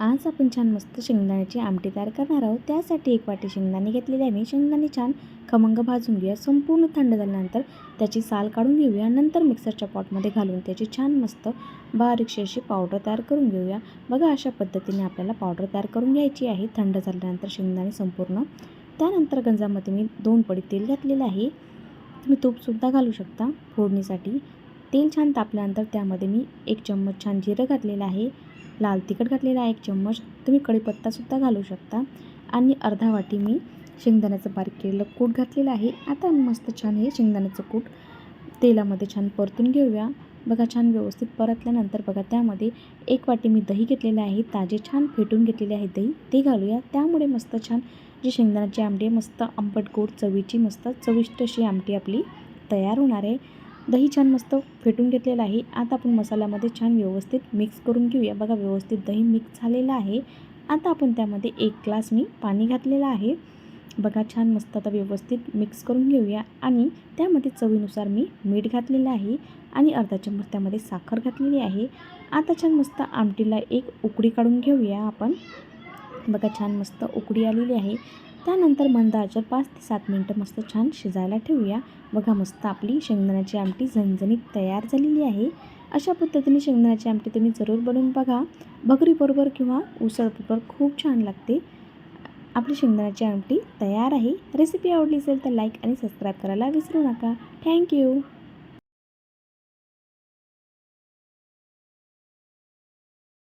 आज आपण छान मस्त शेंगदाण्याची आमटी तयार करणार आहोत. त्यासाठी एक वाटी शेंगदाणे घेतलेले आहे मी. शेंगदाणे छान खमंग भाजून घेऊया. संपूर्ण थंड झाल्यानंतर त्याची साल काढून घेऊया. नंतर मिक्सरच्या पॉटमध्ये घालून त्याची छान मस्त बारीकशी अशी पावडर तयार करून घेऊया. बघा अशा पद्धतीने आपल्याला पावडर तयार करून घ्यायची आहे. थंड झाल्यानंतर शेंगदाणे संपूर्ण. त्यानंतर गंजामध्ये मी दोन पडी तेल घातलेलं आहे. तुम्ही तूपसुद्धा घालू शकता. फोडणीसाठी तेल छान तापल्यानंतर त्यामध्ये मी एक चम्मच छान जिरं घातलेलं आहे. लाल तिखट घातलेला आहे एक चम्मच तुम्ही कढीपत्तासुद्धा घालू शकता. आणि अर्धा वाटी मी शेंगदाण्याचं बारीक केलेलं कूट घातलेलं आहे. आता मस्त छान हे शेंगदाण्याचं कूट तेलामध्ये छान परतून घेऊया. बघा छान व्यवस्थित परतल्यानंतर बघा त्यामध्ये एक वाटी मी दही घेतलेलं आहे. ताजे छान फेटून घेतलेले आहे दही. ते घालूया. त्यामुळे मस्त छान जी शेंगदाण्याची आमटी मस्त आंबट गोड चवीची मस्त चविष्ट अशी आमटी आपली तयार होणार आहे. दही छान मस्त फेटून घेतलेलं आहे. आता आपण मसाल्यामध्ये छान व्यवस्थित मिक्स करून घेऊया. बघा व्यवस्थित दही मिक्स झालेलं आहे. आता आपण त्यामध्ये एक ग्लास मी पाणी घातलेलं आहे. बघा छान मस्त आता व्यवस्थित मिक्स करून घेऊया. आणि त्यामध्ये चवीनुसार मी मीठ घातलेलं आहे. आणि अर्धा चम्मच त्यामध्ये साखर घातलेली आहे. आता छान मस्त आमटीला एक उकडी काढून घेऊया आपण. बघा छान मस्त उकडी आलेली आहे. त्यानंतर मंद आचर पाच ते सात मिनटं मस्त छान शिजायला ठेवूया. बघा मस्त आपली शेंगदाण्याची आमटी झणझणीत तयार झालेली आहे. अशा पद्धतीने शेंगदाण्याची आमटी तुम्ही जरूर बनवून बघा. भगरीबरोबर किंवा उसळबरोबर खूप छान लागते. आपली शेंगदाण्याची आमटी तयार आहे. रेसिपी आवडली असेल तर लाईक आणि सबस्क्राईब करायला विसरू नका. थँक्यू